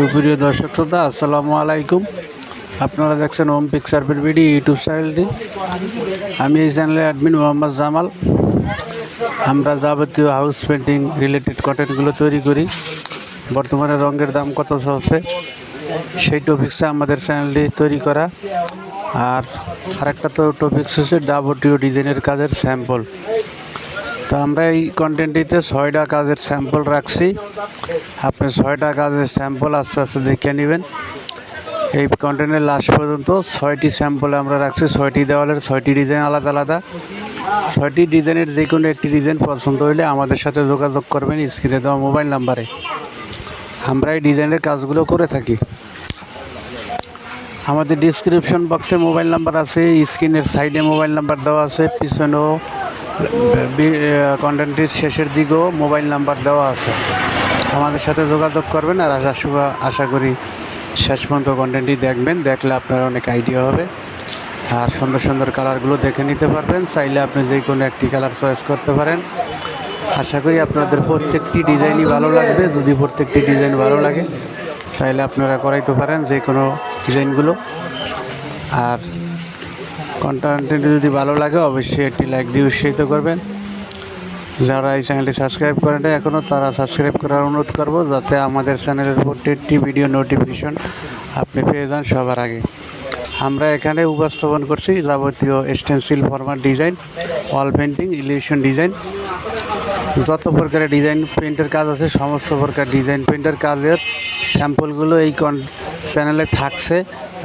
সুপ্রিয় দর্শক শ্রোতা, আসসালামু আলাইকুম। আপনারা দেখছেন ওম পিকচারপের বিডি ইউটিউব চ্যানেলটি আমি এই চ্যানেলের অ্যাডমিন মোহাম্মদ জামাল। আমরা যাবতীয় হাউস পেন্টিং রিলেটেড কন্টেন্টগুলো তৈরি করি। বর্তমানে রঙের দাম কত চলছে? সেই টপিক্সে আমাদের চ্যানেলটি তৈরি করা। আর আরেকটা তো টপিক্স হচ্ছে ডাবটিও ডিজাইনের কাজের স্যাম্পল তো আমরা এই কন্টেন্টটিতে ছয়টা কাজের স্যাম্পল রাখছি। আপনি ছয়টা কাজের স্যাম্পল আস্তে আস্তে দেখে নেবেন। এই কন্টেন্টের লাস্ট পর্যন্ত ছয়টি স্যাম্পল আমরা রাখছি। ছয়টি দেওয়ালের, ছয়টি ডিজাইন আলাদা আলাদা। ছয়টি ডিজাইনের যে কোনো একটি ডিজাইন পছন্দ হলে আমাদের সাথে যোগাযোগ করবেন স্ক্রিনে দেওয়া মোবাইল নাম্বারে আমরা এই ডিজাইনের কাজগুলো করে থাকি। আমাদের ডিসক্রিপশন বক্সে মোবাইল নাম্বার আছে স্ক্রিনের সাইডে মোবাইল নাম্বার দেওয়া আছে, পিছনেও কন্টেন্টের শেষের দিকেও মোবাইল নাম্বার দেওয়া আছে। আমাদের সাথে যোগাযোগ করবেন আর আশা আশা করি শেষ পর্যন্ত কন্টেন্টটি দেখবেন। দেখলে আপনার অনেক আইডিয়া হবে। আর সুন্দর সুন্দর কালারগুলো দেখে নিতে পারবেন। চাইলে আপনি যে কোনো একটি কালার চয়েস করতে পারেন। আশা করি আপনাদের প্রত্যেকটি ডিজাইনই ভালো লাগবে। যদি প্রত্যেকটি ডিজাইন ভালো লাগে তাহলে আপনারা করাইতে পারেন যে কোনো ডিজাইনগুলো আর কন্টেন্টটি যদি ভালো লাগে, অবশ্যই একটি লাইক দিয়ে উৎসাহিত করবেন। যারা এই চ্যানেলটি সাবস্ক্রাইব করেন এখনও তারা সাবস্ক্রাইব করার অনুরোধ করব, যাতে আমাদের চ্যানেলের প্রত্যেকটি ভিডিও নোটিফিকেশন আপনি পেয়ে যান সবার আগে। আমরা এখানে উপস্থাপন করছি যাবতীয় stencil former design wall painting illusion design যত প্রকারের ডিজাইন পেন্টের কাজ আছে, সমস্ত প্রকার ডিজাইন পেন্টের কাজের স্যাম্পলগুলো এই কন চ্যানেলে থাকছে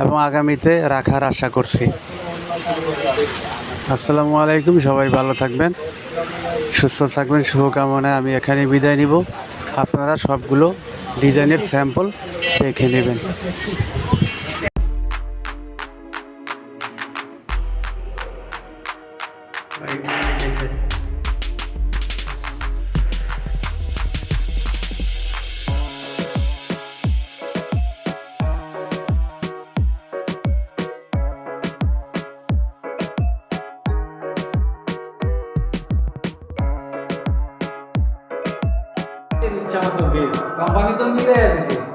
এবং আগামীতে রাখার আশা করছি। আসসালামু আলাইকুম, সবাই ভালো থাকবেন, সুস্থ থাকবেন, শুভকামনায় আমি এখানে বিদায় নিব। আপনারা সবগুলো ডিজাইনের স্যাম্পল দেখে নেবেন। ইচ্ছা মতো বেশ। কোম্পানি তো মিলে দিছে।